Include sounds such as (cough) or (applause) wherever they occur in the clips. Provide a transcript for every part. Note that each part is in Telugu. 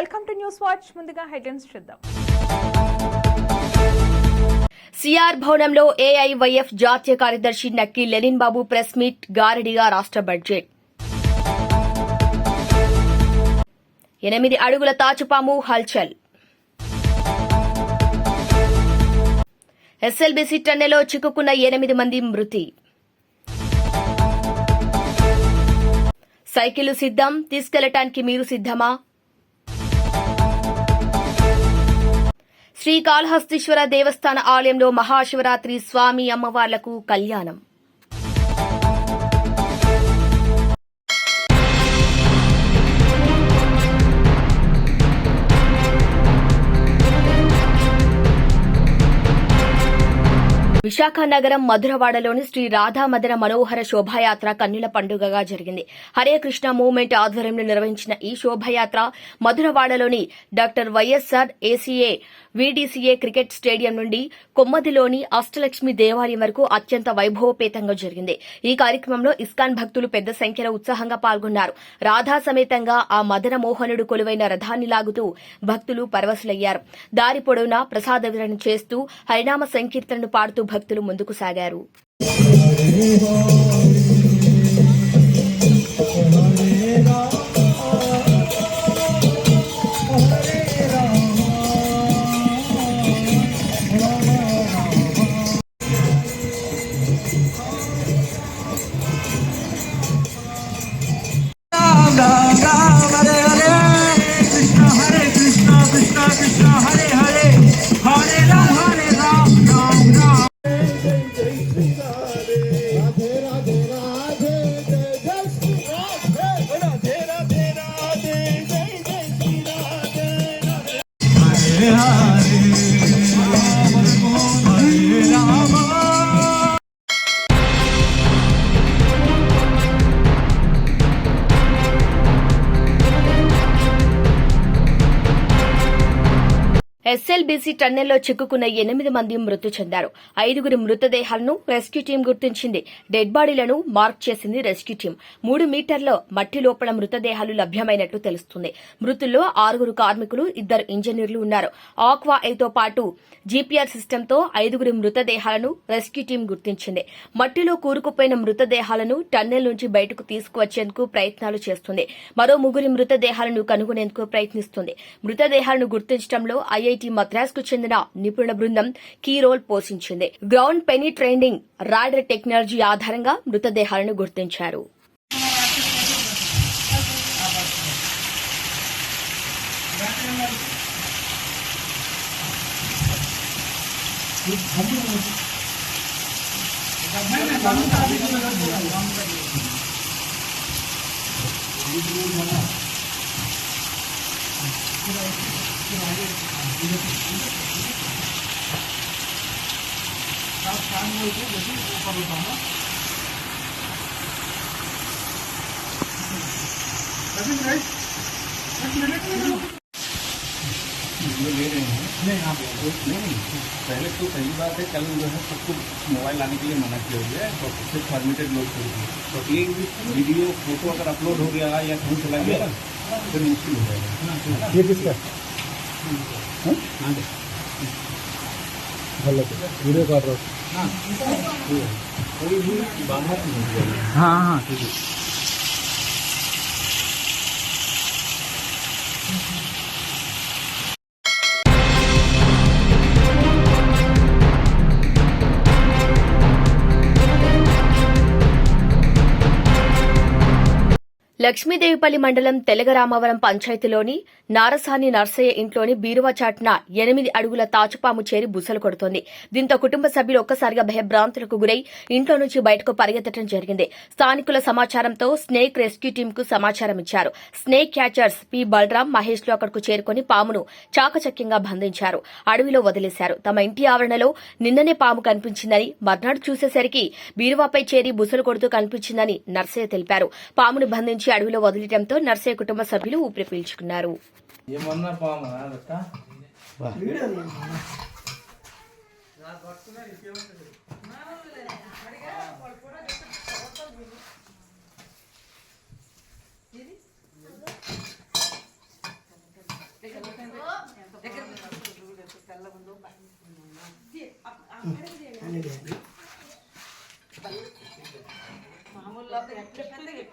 Welcome to news watch. ముందుగా హెడ్లైన్స్ చూద్దాం. సిఆర్ భవనంలో ఏఐవైఎఫ్ జాతీయ కార్యదర్శి Nakki Lenin Babu press meet గారడిగా రాష్ట్ర బడ్జెట్. ఎనిమిది అడుగుల తాచుపాము హల్చల్. ఎస్ఎల్బీసీ టన్నెలో చిక్కుకున్న ఎనిమిది మంది మృతి. సైకిల్ సిద్ధం తీసుకెళ్ళటానికి మీరు సిద్ధమా? శ్రీకాళహస్తీశ్వర దేవస్థాన ఆలయంలో మహాశివరాత్రి స్వామి అమ్మవార్లకు కళ్యాణం. విశాఖ నగరం మధురవాడలోని శ్రీ రాధా మనోహర శోభాయాత్ర కన్నుల పండుగగా జరిగింది. హరే కృష్ణ మూవ్మెంట్ ఆధ్వర్యంలో నిర్వహించిన ఈ శోభాయాత్ర మధురవాడలోని doctor YSR ACA VDCA cricket stadium నుండి కొమ్మదిలోని అష్టలక్ష్మి దేవాలయం వరకు అత్యంత వైభవపేతంగా జరిగింది. ఈ కార్యక్రమంలో ఇస్కాన్ భక్తులు పెద్ద సంఖ్యలో ఉత్సాహంగా పాల్గొన్నారు. రాధా సమేతంగా ఆ మదన మోహనుడు కొలువైన రథాన్ని లాగుతూ భక్తులు పరవశులయ్యారు. దారి పొడవునా ప్రసాద వితరణ చేస్తూ హరినామ సంకీర్తనను పాడుతూ భక్తులు ముందుకు సాగారు. ఎస్ఎల్బీసీ టన్నెల్లో చిక్కుకున్న ఎనిమిది మంది మృతి చెందారు. ఐదుగురి మృతదేహాలను రెస్క్యూ టీం గుర్తించింది. డెడ్ బాడీలను మార్క్ చేసింది రెస్క్యూ టీం. మూడు మీటర్ల మట్టి లోపల మృతదేహాలు లభ్యమైనట్టు తెలుస్తుంది. మృతుల్లో ఆరుగురు కార్మికులు ఇద్దరు ఇంజనీర్లు ఉన్నారు. ఆక్వా ఐతో పాటు జీపీఆర్ సిస్టంతో ఐదుగురి మృతదేహాలను రెస్క్యూ టీం గుర్తించింది. మట్టిలో కూరుకుపోయిన మృతదేహాలను టన్నెల్ నుంచి బయటకు తీసుకువచ్చేందుకు ప్రయత్నాలు చేస్తుంది. మరో ముగ్గురి మృతదేహాలను కనుగొనేందుకు ప్రయత్నిస్తుంది. మృతదేహాలను గుర్తించడంలో ఐఐటి మద్రాస్కు చెందిన నిపుణుల బృందం కీ రోల్ పోషించింది. Ground penetrating radar technology ఆధారంగా మృతదేహాలను గుర్తించారు. नहीं पहले तो पहली बात है कल जो है सबको मोबाइल लाने के लिए मना किया गया है तो सिर्फ़ फॉर्मेटेड लोग कर दिए तो एक वीडियो फ़ोटो अगर अपलोड हो गया या कहीं चला गया फिर मुश्किल हो जाएगा ये किसका? गलत है वीडियो काट रहा हूँ कोई भी లక్ష్మీదేవిపల్లి మండలం తెలగరామవరం పంచాయతీలోని నారసాని నర్సయ్య ఇంట్లోని బీరువా చాటున ఎనిమిది అడుగుల తాచుపాము చేరి బుసలు కొడుతోంది. దీంతో కుటుంబ సభ్యులు ఒక్కసారిగా భయభ్రాంతులకు గురై ఇంట్లో నుంచి బయటకు పరిగెత్తడం జరిగింది. స్థానికుల సమాచారంతో స్నేక్ రెస్క్యూ టీం కు సమాచారం ఇచ్చారు. Snake catchers P. బలరాం మహేష్లు అక్కడకు చేరుకుని పామును చాకచక్యంగా బంధించారు. అడవిలో వదిలేశారు. తమ ఇంటి ఆవరణలో నిన్ననే పాము కనిపించిందని మర్నాడు చూసేసరికి బీరువాపై చేరి బుసలు కొడుతూ కనిపించిందని నర్సయ్య తెలిపారు. పామును బంధించి అడవిలో వదిలటంతో నర్సయ్య కుటుంబ సభ్యులు ఊపిరి పీల్చుకున్నారు. ఏమన్నా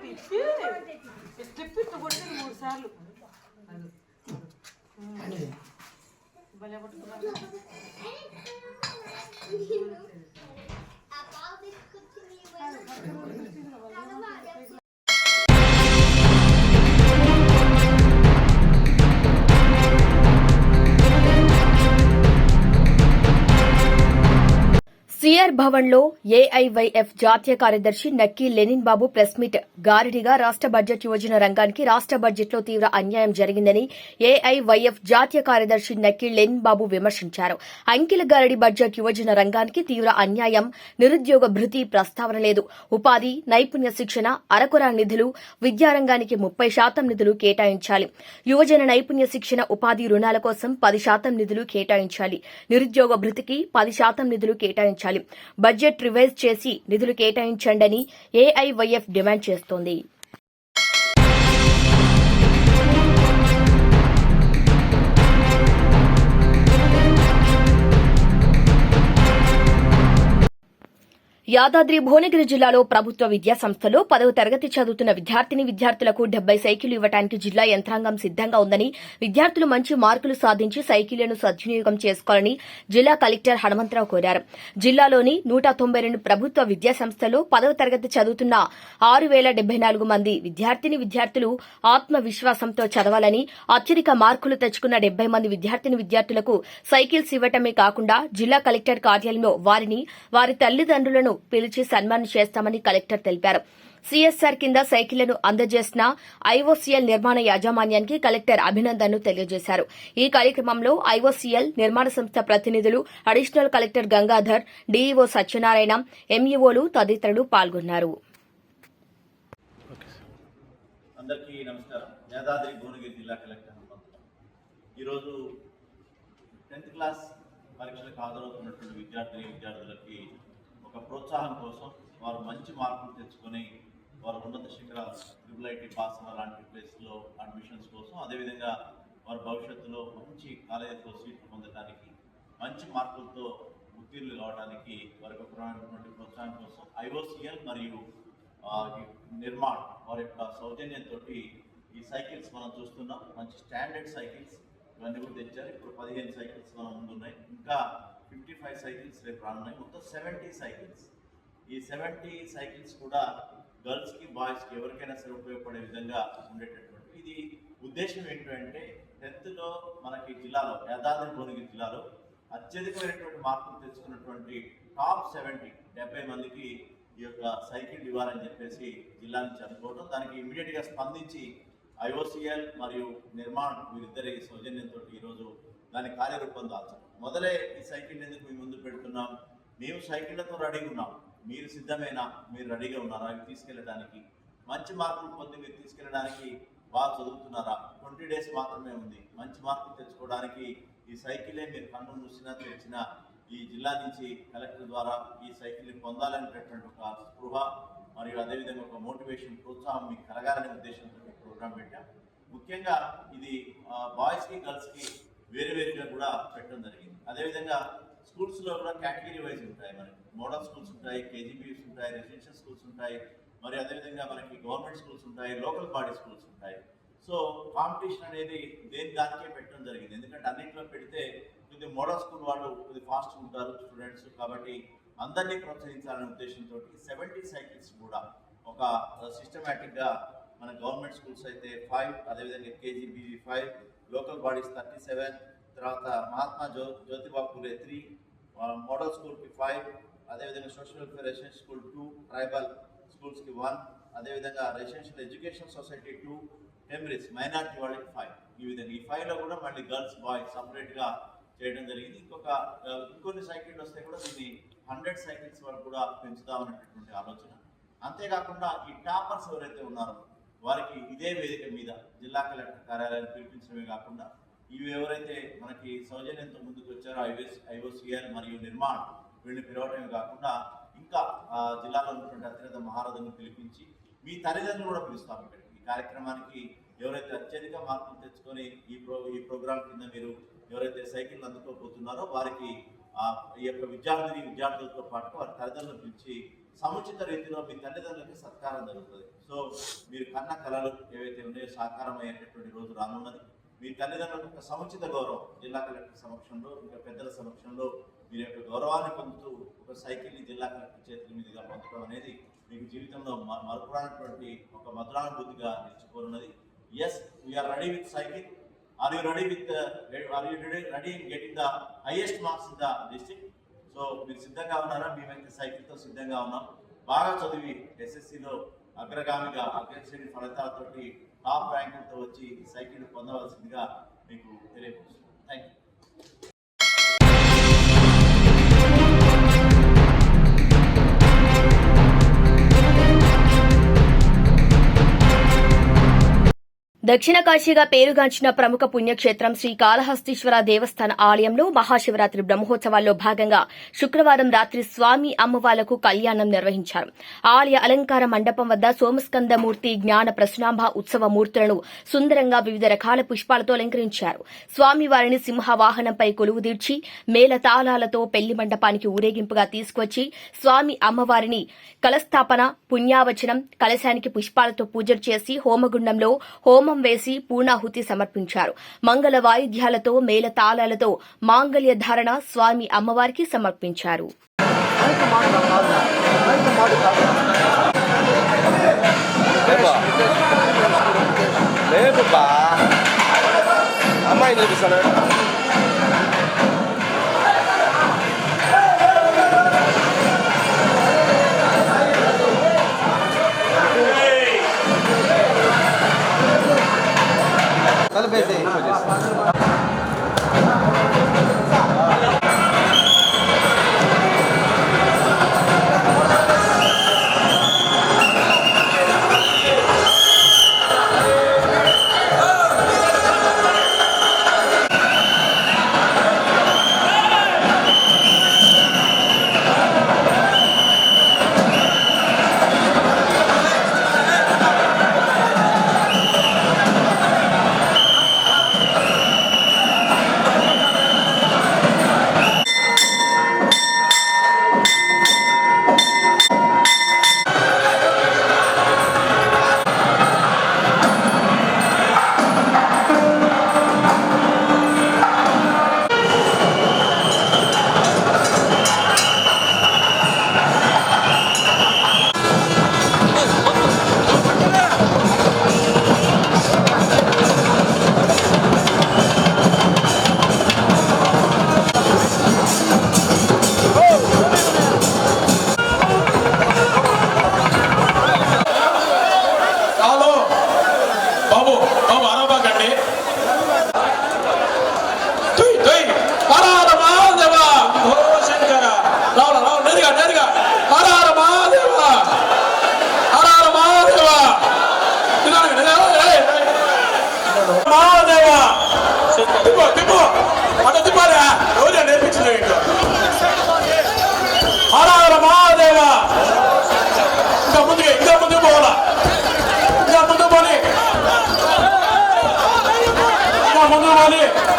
ఇప్పి కొట్టింది మూడు సార్లు. భలే పట్టుకున్నారు. (laughs) ఎన్టీఆర్ భవన్లో ఏఐవైఎఫ్ జాతీయ కార్యదర్శి Nakki Lenin Babu press meet గారడిగా రాష్ట బడ్జెట్ యువజన రంగానికి రాష్ట బడ్జెట్లో తీవ్ర అన్యాయం జరిగిందని ఏఐవైఎఫ్ జాతీయ కార్యదర్శి నక్కీ లెనిన్ బాబు విమర్శించారు. అంకిల గారడి బడ్జెట్ యువజన రంగానికి తీవ్ర అన్యాయం నిరుద్యోగ భృతి ప్రస్తావన లేదు. ఉపాధి నైపుణ్య శిక్షణ అరకొర నిధులు విద్యారంగానికి ముప్పై శాతం నిధులు కేటాయించాలి. యువజన నైపుణ్య శిక్షణ ఉపాధి రుణాల కోసం పది శాతం నిధులు కేటాయించాలి. నిరుద్యోగ భృతికి పది శాతం నిధులు కేటాయించాలి. బడ్జెట్ రివైజ్ చేసి నిధులు కేటాయించండని ఏఐవైఎఫ్ డిమాండ్ చేస్తోంది. యాదాద్రి భువనగిరి జిల్లాలో ప్రభుత్వ విద్యా సంస్థలో పదవ తరగతి చదువుతున్న విద్యార్థిని విద్యార్థులకు డెబ్బై సైకిళ్ళు ఇవ్వడానికి జిల్లా యంత్రాంగం సిద్దంగా ఉందని విద్యార్థులు మంచి మార్కులు సాధించి సైకిళ్ళను సద్వినియోగం చేసుకోవాలని జిల్లా కలెక్టర్ హనుమంతరావు కోరారు. జిల్లాలోని నూట తొంభై రెండు ప్రభుత్వ విద్యా సంస్థలు పదవ తరగతి చదువుతున్న ఆరు వేల డెబ్బై నాలుగు మంది విద్యార్థిని విద్యార్థులు ఆత్మవిశ్వాసంతో చదవాలని అత్యధిక మార్కులు తెచ్చుకున్న డెబ్బై మంది విద్యార్థిని విద్యార్థులకు సైకిల్స్ ఇవ్వటమే కాకుండా జిల్లా కలెక్టర్ కార్యాలయంలో వారిని వారి తల్లిదండ్రులను పిలిచి సన్మానం చేస్తామని కలెక్టర్ తెలిపారు. సీఎస్ఆర్ కింద సైకిళ్ళను అందజేసిన ఐఓసీఎల్ నిర్మాణ యాజమాన్యానికి కలెక్టర్ అభినందనలు తెలియజేశారు. ఈ కార్యక్రమంలో ఐఓసీఎల్ నిర్మాణ సంస్థ ప్రతినిధులు additional collector Gangadhar DEO Satyanarayana ఎంఈఓలు తదితరులు పాల్గొన్నారు. అందరికీ నమస్కారం. యాదాద్రి భువనగిరి జిల్లా కలెక్టర్ ఈరోజు టెన్త్ క్లాస్ పరీక్షలకు హాజరవుతున్నటువంటి విద్యార్థిని విద్యార్థులకి ఒక ప్రోత్సాహం కోసం వారు మంచి మార్కులు తెచ్చుకొని వారు ఉన్నత శిఖర ట్రిపుల్ ఐటీ పాస్ లాంటి ప్లేస్లో అడ్మిషన్స్ కోసం అదేవిధంగా వారి భవిష్యత్తులో మంచి కాలేజీలో సీట్లు పొందడానికి మంచి మార్కులతో ఉత్తీర్ణులు కావడానికి వారికి ఒక ప్రోత్సాహం కోసం ఐఓసిఎల్ మరియు నిర్మాణ్ వారి యొక్క సౌజన్యంతో ఈ సైకిల్స్ మనం చూస్తున్నాం. మంచి స్టాండర్డ్ సైకిల్స్ ఇవన్నీ కూడా తెచ్చారు. ఇప్పుడు పదిహేను సైకిల్స్ మన ముందున్నాయి. ఇంకా ఫిఫ్టీ ఫైవ్ సైకిల్స్ రేపు రానున్నాయి. మొత్తం సెవెంటీ సైకిల్స్ ఈ సెవెంటీ సైకిల్స్ కూడా గర్ల్స్కి బాయ్స్కి ఎవరికైనా సరే ఉపయోగపడే విధంగా ఉండేటటువంటి ఇది ఉద్దేశం ఏంటంటే టెన్త్లో మనకి జిల్లాలో యాదాద్రి భువనగిరి జిల్లాలో అత్యధికమైనటువంటి మార్కులు తెచ్చుకున్నటువంటి టాప్ సెవెంటీ డెబ్బై మందికి ఈ యొక్క సైకిల్ ఇవ్వాలని చెప్పేసి జిల్లా నుంచి అనుకోవడం దానికి ఇమీడియట్గా స్పందించి ఐఓసిఎల్ మరియు నిర్మాణ్ వీరిద్దరి సౌజన్యంతో ఈరోజు దాని కార్యరూపం దాల్చడం మొదలే ఈ సైకిల్ ఎందుకు మీ ముందు పెడుతున్నాం? మేము సైకిళ్ళతో రెడీగా ఉన్నాం. మీరు సిద్ధమేనా? మీరు రెడీగా ఉన్నారా? అవి తీసుకెళ్ళడానికి మంచి మార్కులు పొంది మీరు తీసుకెళ్ళడానికి బాగా చదువుతున్నారా? ట్వంటీ డేస్ మాత్రమే ఉంది. మంచి మార్కులు తెచ్చుకోవడానికి ఈ సైకిలే మీరు కన్ను మూసినా తెచ్చినా ఈ జిల్లా నుంచి కలెక్టర్ ద్వారా ఈ సైకిల్ని పొందాలనేటటువంటి ఒక స్పృహ మరియు అదేవిధంగా ఒక మోటివేషన్ ప్రోత్సాహం మీకు కలగాలనే ఉద్దేశంతో ఈ ప్రోగ్రాం పెట్టాం. ముఖ్యంగా ఇది బాయ్స్కి గర్ల్స్కి వేరే వేరుగా కూడా పెట్టడం జరిగింది. అదేవిధంగా స్కూల్స్లో కూడా కేటగిరీ వైజ్ ఉంటాయి. మరి మోడల్ స్కూల్స్ ఉంటాయి కేజీబీస్ ఉంటాయి రెసిడెన్షియల్ స్కూల్స్ ఉంటాయి. మరి అదేవిధంగా మనకి గవర్నమెంట్ స్కూల్స్ ఉంటాయి లోకల్ బాడీ స్కూల్స్ ఉంటాయి. సో కాంపిటీషన్ అనేది దేని దానికే పెట్టడం జరిగింది. ఎందుకంటే అన్నింటిలో పెడితే కొద్ది మోడల్ స్కూల్ వాళ్ళు కొద్ది ఫాస్ట్ ఉంటారు స్టూడెంట్స్ కాబట్టి అందరినీ ప్రోత్సహించాలనే ఉద్దేశంతో సెవెంటీ సైకిల్స్ కూడా ఒక uh, సిస్టమేటిక్గా మన గవర్నమెంట్ స్కూల్స్ అయితే ఫైవ్ అదేవిధంగా కేజీబీజీ five local bodies thirty seven తర్వాత మహాత్మా జ్యో జ్యోతిబా పూలే త్రీ మోడల్ స్కూల్కి ఫైవ్ అదేవిధంగా social welfare residential school two tribal స్కూల్స్కి వన్ అదేవిధంగా రెసిడెన్షియల్ ఎడ్యుకేషన్ సొసైటీ టూ టెంబరిస్ మైనార్టీ వాళ్ళకి ఫైవ్. ఈ విధంగా ఈ ఫైవ్లో కూడా మళ్ళీ గర్ల్స్ బాయ్స్ సపరేట్గా చేయడం జరిగింది. ఇంకొక ఇంకొన్ని సైకిళ్ళు వస్తే కూడా దీన్ని హండ్రెడ్ సైకిల్స్ వరకు కూడా పెంచుదామనేటటువంటి ఆలోచన. అంతేకాకుండా ఈ టాపర్స్ ఎవరైతే ఉన్నారో వారికి ఇదే వేదిక మీద జిల్లా కలెక్టర్ కార్యాలయాన్ని పిలిపించడమే కాకుండా ఇవి ఎవరైతే మనకి సౌజన్యంతో ముందుకు వచ్చారో ఐవీఎస్ ఐఓసిఎల్ మరియు నిర్మాణ్ వీళ్ళని పిలవడమే కాకుండా ఇంకా జిల్లాలో ఉన్నటువంటి అత్యంత మహారథులను పిలిపించి మీ తల్లిదండ్రులు కూడా పిలుస్తాం ఇక్కడ. ఈ కార్యక్రమానికి ఎవరైతే అత్యధిక మార్కులు తెచ్చుకొని ఈ ప్రో ఈ ప్రోగ్రాం కింద మీరు ఎవరైతే సైకిల్ అందుకోబోతున్నారో వారికి ఈ యొక్క విద్యార్థిని విద్యార్థులతో పాటు వారి తల్లిదండ్రులు పిలిచి సముచిత రీతిలో మీ తల్లిదండ్రులకి సత్కారం జరుగుతుంది. సో మీరు కన్న కళలు ఏవైతే ఉన్నాయో సాకారం అయ్యేటటువంటి రోజు రానున్నది. మీ తల్లిదండ్రులకు ఒక సముచిత గౌరవం జిల్లా కలెక్టర్ సమక్షంలో ఇంకా పెద్దల సమక్షంలో మీరు యొక్క గౌరవాన్ని పొందుతూ ఒక సైకిల్ని జిల్లా కలెక్టర్ చేతుల మీదుగా పొందడం అనేది మీకు జీవితంలో మరపురానటువంటి ఒక మధురానుభూతిగా నిలిచిపోనున్నది. Yes we are ready with cycle are you ready with are you ready ready getting the highest marks in the district so మీరు సిద్ధంగా ఉన్నారా? మేమైతే సైకిల్తో సిద్ధంగా ఉన్నాం. బాగా చదివి ఎస్ఎస్సిలో అగ్రగామిగా అగ్రశ్రేణి ఫలితాలతోటి టాప్ ర్యాంకులతో వచ్చి సైకిల్ పొందవలసిందిగా మీకు తెలియపరుస్తున్నాను థ్యాంక్ యూ దక్షిణ కాశీగా పేరుగాంచిన ప్రముఖ పుణ్యక్షేత్రం శ్రీ కాళహస్తీశ్వర దేవస్థాన ఆలయంలో మహాశివరాత్రి బ్రహ్మోత్సవాల్లో భాగంగా శుక్రవారం రాత్రి స్వామి అమ్మవార్లకు కళ్యాణం నిర్వహించారు. ఆలయ అలంకార మండపం వద్ద సోమస్కందమూర్తి జ్ఞాన ప్రసునాంబ ఉత్సవ మూర్తులను సుందరంగా వివిధ రకాల పుష్పాలతో అలంకరించారు. స్వామివారిని సింహ వాహనంపై కొలువుదీర్చి మేళ తాళాలతో పెళ్ళి మండపానికి ఊరేగింపుగా తీసుకొచ్చి స్వామి అమ్మవారిని కలస్థాపన పుణ్యావచనం కలశానికి పుష్పాలతో పూజలు చేసి హోమగుండంలో హోమం వేసి పూర్ణాహుతి సమర్పించారు. మంగళ వాయిద్యాలతో మేళ తాళాలతో మాంగళ్య ధారణ స్వామి అమ్మవారికి సమర్పించారు. అమ్మాయి Mercedes. ఇంకా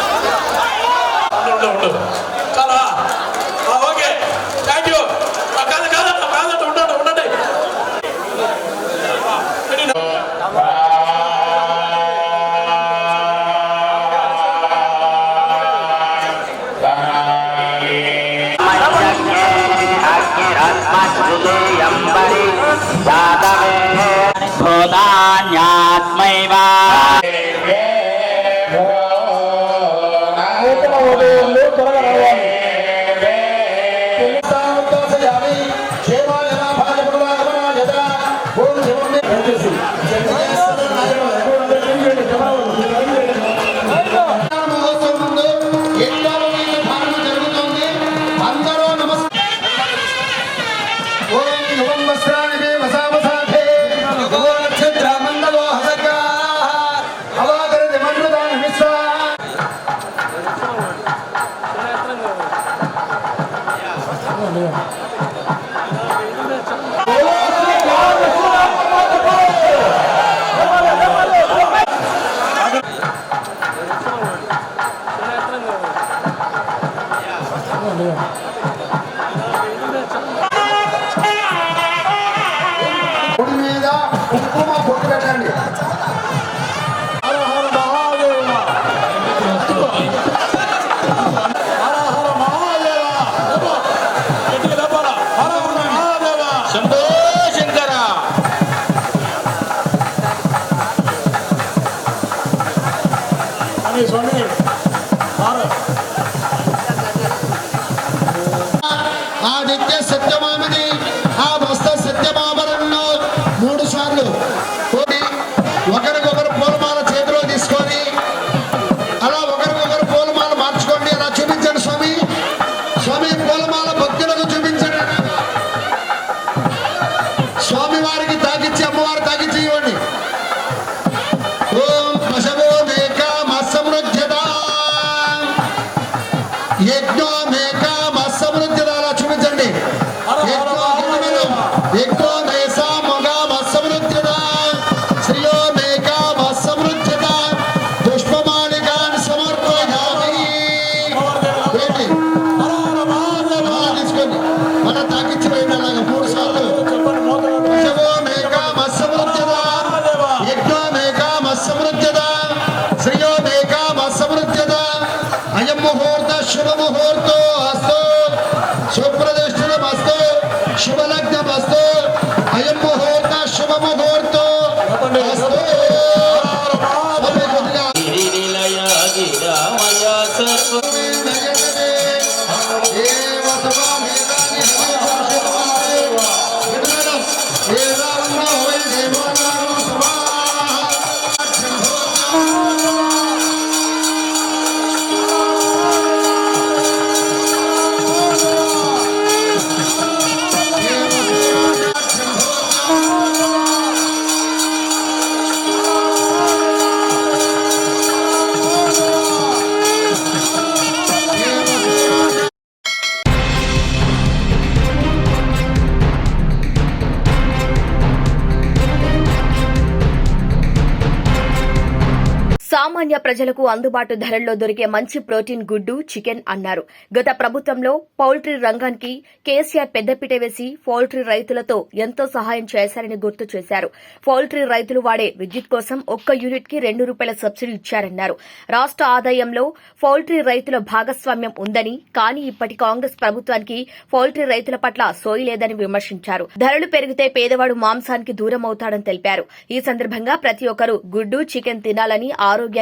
సామాన్య ప్రజలకు అందుబాటు ధరల్లో దొరికే మంచి ప్రోటీన్ గుడ్డు చికెన్ అన్నారు. గత ప్రభుత్వంలో పౌల్ట్రీ రంగానికి కేసీఆర్ పెద్దపీట వేసి పౌల్ట్రీ రైతులతో ఎంతో సహాయం చేశారని గుర్తు చేశారు. పౌల్ట్రీ రైతులు వాడే విద్యుత్ కోసం ఒక్క యూనిట్కి రెండు రూపాయల సబ్సిడీ ఇచ్చారన్నారు. రాష్ట ఆదాయంలో పౌల్ట్రీ రైతుల భాగస్వామ్యం ఉందని కానీ ఇప్పటి కాంగ్రెస్ ప్రభుత్వానికి పౌల్ట్రీ రైతుల పట్ల సోయి లేదని విమర్శించారు. ధరలు పెరిగితే పేదవాడు మాంసానికి దూరం అవుతాడని తెలిపారు. ఈ సందర్భంగా ప్రతి ఒక్కరూ గుడ్డు చికెన్ తినాలని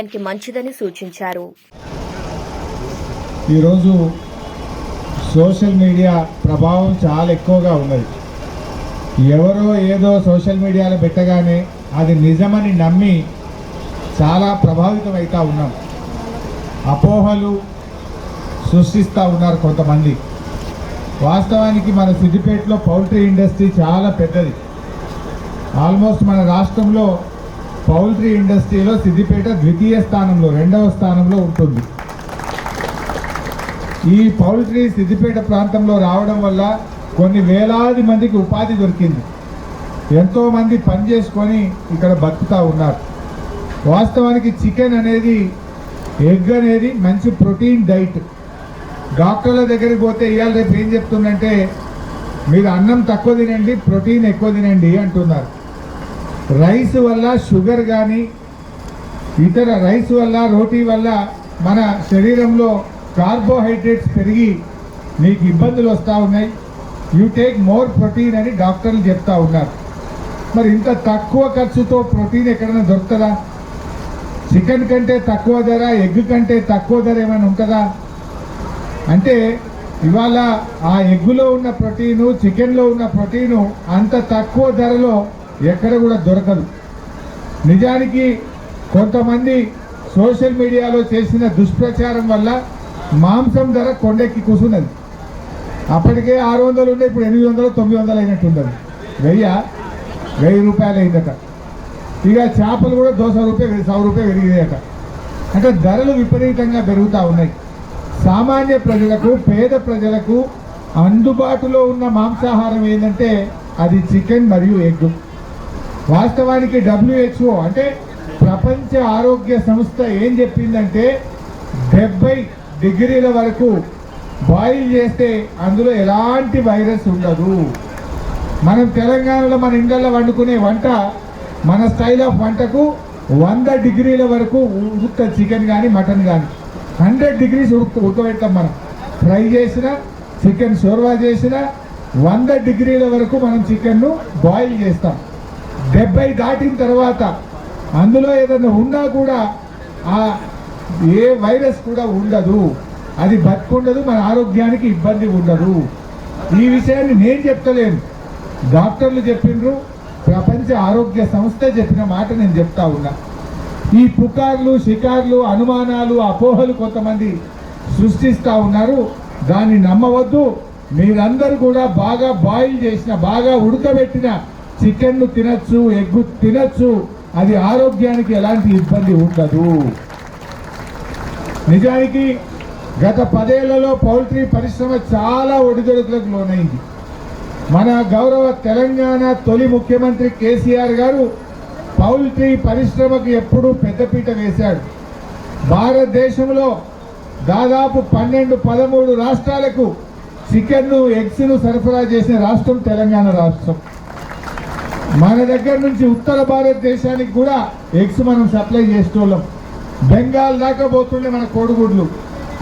ఆరోగ్యానికి మంచిదని సూచించారు. ఈరోజు సోషల్ మీడియా ప్రభావం చాలా ఎక్కువగా ఉన్నది. ఎవరో ఏదో సోషల్ మీడియాలో పెట్టగానే అది నిజమని నమ్మి చాలా ప్రభావితం అవుతా ఉన్నాం. అపోహలు సృష్టిస్తూ ఉన్నారు కొంతమంది. వాస్తవానికి మన సిద్దిపేటలో పౌల్ట్రీ ఇండస్ట్రీ చాలా పెద్దది. ఆల్మోస్ట్ మన రాష్ట్రంలో పౌల్ట్రీ ఇండస్ట్రీలో సిద్దిపేట ద్వితీయ స్థానంలో రెండవ స్థానంలో ఉంటుంది. ఈ పౌల్ట్రీ సిద్దిపేట ప్రాంతంలో రావడం వల్ల కొన్ని వేలాది మందికి ఉపాధి దొరికింది. ఎంతో మంది పని చేసుకొని ఇక్కడ బతుకుతూ ఉన్నారు. వాస్తవానికి చికెన్ అనేది ఎగ్ అనేది మంచి ప్రోటీన్ డైట్. డాక్టర్ల దగ్గరికి పోతే ఇవాళ రేపు ఏం చెప్తుందంటే మీరు అన్నం తక్కువ తినండి ప్రోటీన్ ఎక్కువ తినండి అంటున్నారు. రైస్ వల్ల షుగర్ కానీ ఇతర రైస్ వల్ల రోటీ వల్ల మన శరీరంలో కార్బోహైడ్రేట్స్ పెరిగి మీకు ఇబ్బందులు వస్తూ ఉన్నాయి. యూ టేక్ మోర్ ప్రోటీన్ అని డాక్టర్లు చెప్తా ఉన్నారు. మరి ఇంత తక్కువ ఖర్చుతో ప్రోటీన్ ఎక్కడైనా దొరుకుతుందా? చికెన్ కంటే తక్కువ ధర ఎగ్ కంటే తక్కువ ధర ఏమైనా ఉంటుందా? అంటే ఇవాళ ఆ ఎగ్గులో ఉన్న ప్రోటీను చికెన్లో ఉన్న ప్రోటీను అంత తక్కువ ధరలో ఎక్కడ కూడా దొరకదు. నిజానికి కొంతమంది సోషల్ మీడియాలో చేసిన దుష్ప్రచారం వల్ల మాంసం ధర కొండెక్కి కూసున్నది. అప్పటికే ఆరు వందలు ఉండే ఇప్పుడు ఎనిమిది వందలు తొమ్మిది వందలు అయినట్టుండదు వెయ్యి? వెయ్యి రూపాయలు అయిందట. ఇక చేపలు కూడా దోశ రూపాయలు సౌ రూపాయలు పెరిగినాయట. అంటే ధరలు విపరీతంగా పెరుగుతూ ఉన్నాయి. సామాన్య ప్రజలకు పేద ప్రజలకు అందుబాటులో ఉన్న మాంసాహారం ఏంటంటే అది చికెన్ మరియు ఎగ్. వాస్తవానికి డబ్ల్యూహెచ్ఓ అంటే ప్రపంచ ఆరోగ్య సంస్థ ఏం చెప్పిందంటే డెబ్బై డిగ్రీల వరకు బాయిల్ చేస్తే అందులో ఎలాంటి వైరస్ ఉండదు. మనం తెలంగాణలో మన ఇండ్లలో వండుకునే వంట మన స్టైల్ ఆఫ్ వంటకు వంద డిగ్రీల వరకు ఉడుకుత చికెన్ కానీ మటన్ కానీ హండ్రెడ్ డిగ్రీస్ ఉడుకు ఉడకబెడతాం మనం. ఫ్రై చేసిన చికెన్ షోర్వా చేసిన వంద డిగ్రీల వరకు మనం చికెన్ను బాయిల్ చేస్తాం. డెబ్బై దాటిన తర్వాత అందులో ఏదైనా ఉన్నా కూడా ఆ ఏ వైరస్ కూడా ఉండదు. అది బతుకుండదు మన ఆరోగ్యానికి ఇబ్బంది ఉండదు. ఈ విషయాన్ని నేను చెప్తలేను. డాక్టర్లు చెప్పిండ్రు ప్రపంచ ఆరోగ్య సంస్థ చెప్పిన మాట నేను చెప్తా ఉన్నా. ఈ పుకార్లు షికార్లు అనుమానాలు అపోహలు కొంతమంది సృష్టిస్తూ ఉన్నారు. దాన్ని నమ్మవద్దు. మీరందరూ కూడా బాగా బాయిల్ చేసిన బాగా ఉడకబెట్టిన చికెన్ను తినచ్చు ఎగ్గు తినచ్చు. అది ఆరోగ్యానికి ఎలాంటి ఇబ్బంది ఉండదు. నిజానికి గత పదేళ్ళలో పౌల్ట్రీ పరిశ్రమ చాలా ఒడిదొడుకులకు లోనైంది. మన గౌరవ తెలంగాణ తొలి ముఖ్యమంత్రి కేసీఆర్ గారు పౌల్ట్రీ పరిశ్రమకు ఎప్పుడూ పెద్దపీట వేశాడు. భారతదేశంలో దాదాపు పన్నెండు పదమూడు రాష్ట్రాలకు చికెన్ను ఎగ్స్ను సరఫరా చేసిన రాష్ట్రం తెలంగాణ రాష్ట్రం. మన దగ్గర నుంచి ఉత్తర భారతదేశానికి కూడా ఎగ్స్ మనం సప్లై చేసేటోళ్ళం. బెంగాల్ దాకా పోతుండే మన కోడిగుడ్లు.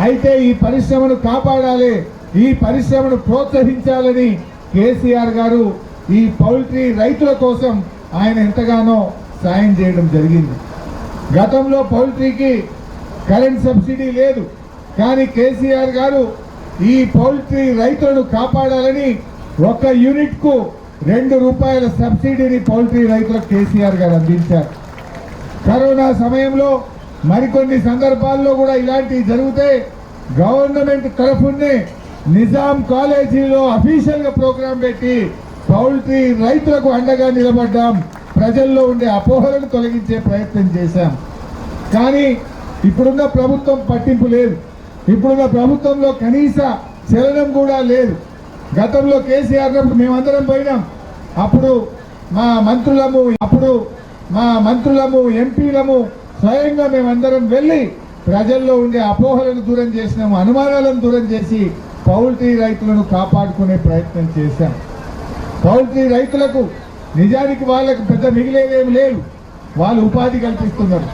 అయితే ఈ పరిశ్రమను కాపాడాలి ఈ పరిశ్రమను ప్రోత్సహించాలని కేసీఆర్ గారు ఈ పౌల్ట్రీ రైతుల కోసం ఆయన ఎంతగానో సాయం చేయడం జరిగింది. గతంలో పౌల్ట్రీకి కరెంట్ సబ్సిడీ లేదు. కానీ కేసీఆర్ గారు ఈ పౌల్ట్రీ రైతులను కాపాడాలని ఒక యూనిట్కు రెండు రూపాయల సబ్సిడీని పౌల్ట్రీ రైతులకు కేసీఆర్ గారు అందించారు. కరోనా సమయంలో మరికొన్ని సందర్భాల్లో కూడా ఇలాంటివి జరిగితే గవర్నమెంట్ తరఫునే నిజాం కాలేజీలో అఫీషియల్గా ప్రోగ్రాం పెట్టి పౌల్ట్రీ రైతులకు అండగా నిలబడ్డాం. ప్రజల్లో ఉండే అపోహలను తొలగించే ప్రయత్నం చేశాం. కానీ ఇప్పుడున్న ప్రభుత్వం పట్టింపు లేదు. ఇప్పుడున్న ప్రభుత్వంలో కనీస చలనం కూడా లేదు. గతంలో కేసీఆర్ ఉన్నప్పుడు మేమందరం పోయినాం. అప్పుడు మా మంత్రులము అప్పుడు మా మంత్రులము ఎంపీలము స్వయంగా మేమందరం వెళ్ళి ప్రజల్లో ఉండే అపోహలను దూరం చేసినాము అనుమానాలను దూరం చేసి పౌల్ట్రీ రైతులను కాపాడుకునే ప్రయత్నం చేశాం. పౌల్ట్రీ రైతులకు నిజానికి వాళ్ళకు పెద్ద మిగిలేదేమి లేదు. వాళ్ళు ఉపాధి కల్పిస్తున్నారు.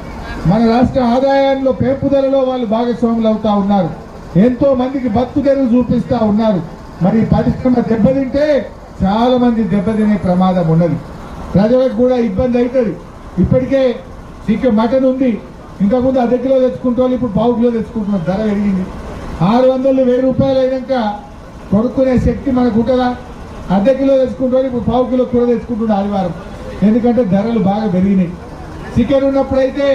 మన రాష్ట్ర ఆదాయంలో పెంపుదలలో వాళ్ళు భాగస్వాములు అవుతా ఉన్నారు. ఎంతో మందికి బతుకు తెరువు ఉన్నారు. మరి పరిశ్రమ దెబ్బతింటే చాలా మంది దెబ్బతినే ప్రమాదం ఉన్నది. ప్రజలకు కూడా ఇబ్బంది అవుతుంది. ఇప్పటికే చికెన్ మటన్ ఉంది. ఇంతకుముందు అర్ధ కిలో తెచ్చుకుంటాం ఇప్పుడు పావు కిలో తెచ్చుకుంటున్నారు. ధర పెరిగింది. ఆరు వందలు వెయ్యి రూపాయలు అయినాక కొనుక్కునే శక్తి మనకు ఉంటుందా? అర్ధ కిలో తెచ్చుకుంటాం ఇప్పుడు పావు కిలో కూర తెచ్చుకుంటున్నారు ఆదివారం. ఎందుకంటే ధరలు బాగా పెరిగినాయి. చికెన్ ఉన్నప్పుడైతే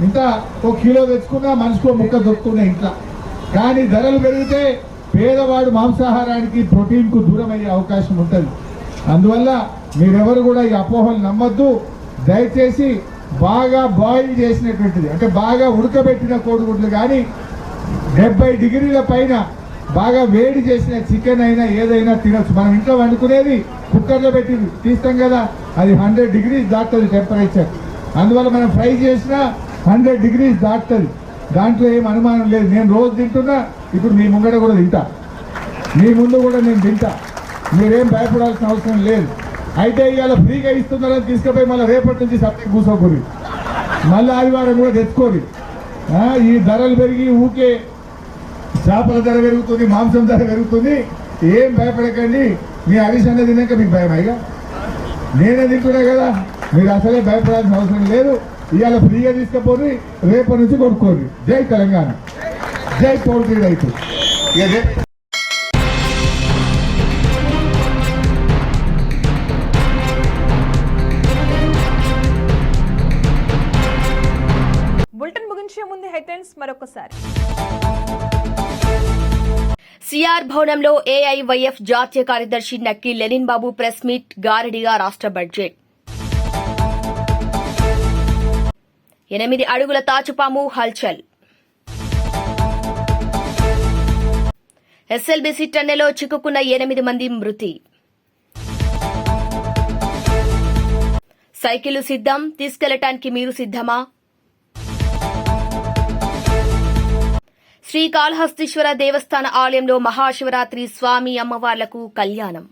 ఇంత ఒక కిలో తెచ్చుకున్నా మనిషికో ముక్క దొరుకుతున్నాయి ఇంట్లో. కానీ ధరలు పెరిగితే పేదవాడు మాంసాహారానికి ప్రోటీన్కు దూరం అయ్యే అవకాశం ఉంటుంది. అందువల్ల మీరెవరు కూడా ఈ అపోహలు నమ్మొద్దు. దయచేసి బాగా బాయిల్ చేసినటువంటిది అంటే బాగా ఉడకబెట్టిన కోడిగుడ్లు కానీ డెబ్బై డిగ్రీల పైన బాగా వేడి చేసిన చికెన్ అయినా ఏదైనా తినొచ్చు. మనం ఇంట్లో వండుకునేది కుక్కర్లో పెట్టి తీస్తాం కదా అది హండ్రెడ్ డిగ్రీస్ దాటుతుంది టెంపరేచర్. అందువల్ల మనం ఫ్రై చేసినా హండ్రెడ్ డిగ్రీస్ దాటుతుంది. దాంట్లో ఏం అనుమానం లేదు. నేను రోజు తింటున్నా ఇప్పుడు మీ ముంగడ కూడా తింటా. మీ ముందు కూడా నేను తింటా. మీరేం భయపడాల్సిన అవసరం లేదు. అయితే ఇవాళ ఫ్రీగా ఇస్తున్నారని తీసుకుపోయి మళ్ళీ రేపటి నుంచి సత్యం కూర్చోకూరి మళ్ళీ ఆదివారం కూడా తెచ్చుకోరు. ఈ ధరలు పెరిగి ఊకే చేపల ధర పెరుగుతుంది మాంసం ధర పెరుగుతుంది. ఏం భయపడకండి. మీ హరీష్ అన్న తినాక మీకు భయం అయ్యా నేనే తింటున్నా కదా. మీరు అసలే భయపడాల్సిన అవసరం లేదు. ఇవాళ ఫ్రీగా తీసుకుపోయి రేపటి నుంచి కొనుక్కోరు. జై తెలంగాణ. జై పౌల్ట్రీ రైతు బులెటిన్ ముగించే ముందు హెడ్లైన్స్ మరొకసారి. సిఆర్ భవనంలో ఏఐవైఎఫ్ జాతీయ కార్యదర్శి Nakki Lenin Babu press meet గారడిగా రాష్ట్ర బడ్జెట్. ఎనిమిది అడుగుల తాచుపాము హల్చల్. ఎస్ఎల్బీసీ టన్నెలో చిక్కుకున్న ఎనిమిది మంది మృతి. సైకిల్ సిద్ధం తీసుకెళ్ళటానికి మీరు సిద్ధమా? శ్రీకాళహస్తీశ్వర దేవస్థాన ఆలయంలో మహాశివరాత్రి స్వామి అమ్మవార్లకు కళ్యాణం.